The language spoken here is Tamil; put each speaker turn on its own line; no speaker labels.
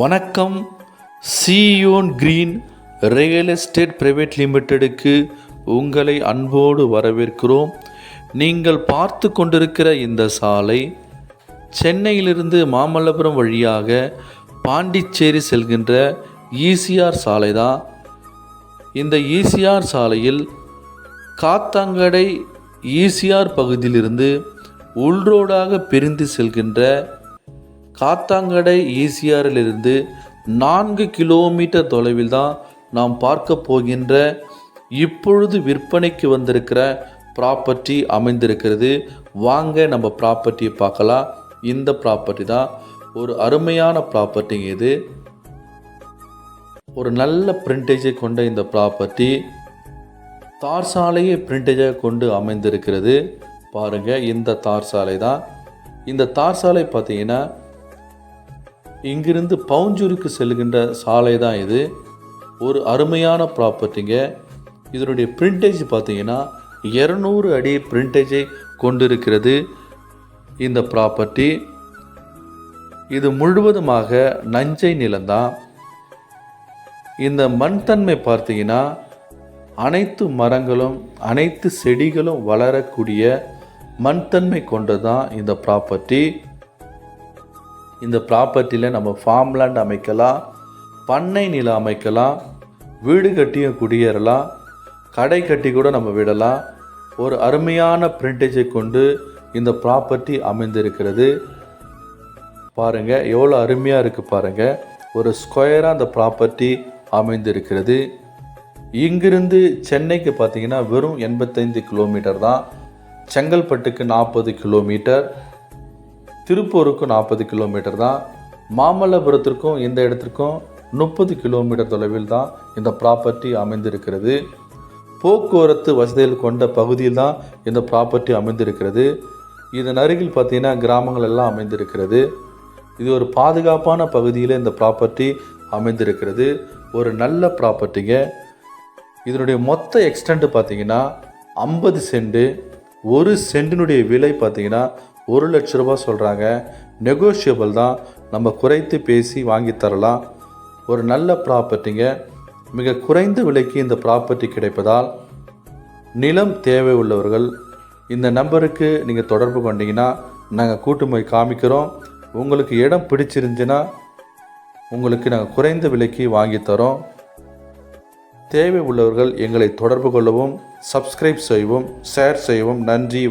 வணக்கம். Zion green real estate private லிமிட்டெடுக்கு உங்களை அன்போடு வரவேற்கிறோம். நீங்கள் பார்த்து கொண்டிருக்கிற இந்த சாலை சென்னையிலிருந்து மாமல்லபுரம் வழியாக பாண்டிச்சேரி செல்கின்ற ஈசிஆர் சாலை தான் இந்த ஈசிஆர் சாலையில் காத்தாங்கடை ஈசிஆர் பகுதியிலிருந்து உள்ரோடாக பிரிந்து செல்கின்ற காத்தாங்கடை ஈசிஆரிலிருந்து நான்கு கிலோமீட்டர் தொலைவில் தான் நாம் பார்க்க போகின்ற இப்பொழுது விற்பனைக்கு வந்திருக்கிற ப்ராப்பர்ட்டி அமைந்திருக்கிறது. வாங்க நம்ம ப்ராப்பர்ட்டியை பார்க்கலாம். இந்த ப்ராப்பர்ட்டி தான் ஒரு அருமையான ப்ராப்பர்ட்டிங்க இது. ஒரு நல்ல பிரிண்டேஜை கொண்ட இந்த ப்ராப்பர்ட்டி தார் சாலையை பிரிண்டேஜாக கொண்டு அமைந்திருக்கிறது. பாருங்கள் இந்த தார் சாலை தான். இந்த தார் சாலை பார்த்தீங்கன்னா இங்கிருந்து பவுஞ்சூருக்கு செல்கின்ற சாலை தான் இது. ஒரு அருமையான ப்ராப்பர்ட்டிங்க. இதனுடைய பிரிண்டேஜ் பார்த்தீங்கன்னா இரநூறு அடி பிரிண்டேஜை கொண்டிருக்கிறது இந்த ப்ராப்பர்ட்டி. இது முழுவதுமாக நஞ்சை நிலம்தான். இந்த மண் தன்மை பார்த்தீங்கன்னா அனைத்து மரங்களும் அனைத்து செடிகளும் வளரக்கூடிய மண்தன்மை கொண்டதான் இந்த ப்ராப்பர்ட்டி. இந்த ப்ராப்பர்ட்டியில் நம்ம ஃபார்ம்லேண்ட் அமைக்கலாம் பண்ணை நிலம் அமைக்கலாம் வீடு கட்டியும் குடியேறலாம் கடை கட்டி கூட நம்ம விடலாம். ஒரு அருமையான பிரிண்டேஜை கொண்டு இந்த ப்ராப்பர்ட்டி அமைந்திருக்கிறது. பாருங்கள் எவ்வளோ அருமையாக இருக்குது பாருங்கள் ஒரு ஸ்கொயராக அந்த ப்ராப்பர்ட்டி அமைந்திருக்கிறது. இங்கிருந்து சென்னைக்கு பார்த்தீங்கன்னா வெறும் எண்பத்தைந்து கிலோமீட்டர் தான். செங்கல்பட்டுக்கு நாற்பது கிலோமீட்டர் திருப்பூருக்கும் நாற்பது கிலோமீட்டர் தான். மாமல்லபுரத்திற்கும் இந்த இடத்திற்கும் முப்பது கிலோமீட்டர் தொலைவில் தான் இந்த ப்ராப்பர்ட்டி அமைந்திருக்கிறது. போக்குவரத்து வசதிகள் கொண்ட பகுதியில் தான் இந்த ப்ராப்பர்ட்டி அமைந்திருக்கிறது. இதன் அருகில் பார்த்தீங்கன்னா கிராமங்கள் எல்லாம் அமைந்திருக்கிறது. இது ஒரு பாதுகாப்பான பகுதியில் இந்த ப்ராப்பர்ட்டி அமைந்திருக்கிறது. ஒரு நல்ல ப்ராப்பர்ட்டிங்க இதனுடைய மொத்த எக்ஸ்டெண்ட் பார்த்தீங்கன்னா ஐம்பது சென்ட்டு ஒரு சென்டினுடைய விலை பார்த்தீங்கன்னா ஒரு லட்ச ரூபா சொல்கிறாங்க நெகோஷியபிள் தான். நம்ம குறைத்து பேசி வாங்கி தரலாம். ஒரு நல்ல ப்ராப்பர்ட்டிங்க மிக குறைந்த விலைக்கு இந்த ப்ராப்பர்ட்டி கிடைப்பதால் நிலம் தேவை உள்ளவர்கள் இந்த நம்பருக்கு நீங்கள் தொடர்பு கொண்டீங்கன்னா நாங்கள் கூட்டு போய் காமிக்கிறோம். உங்களுக்கு இடம் பிடிச்சிருந்துச்சுன்னா உங்களுக்கு நாங்கள் குறைந்த விலைக்கு வாங்கி தரோம். தேவை உள்ளவர்கள் எங்களை தொடர்பு கொள்ளவும் சப்ஸ்கிரைப் செய்யவும் ஷேர் செய்யவும் நன்றி.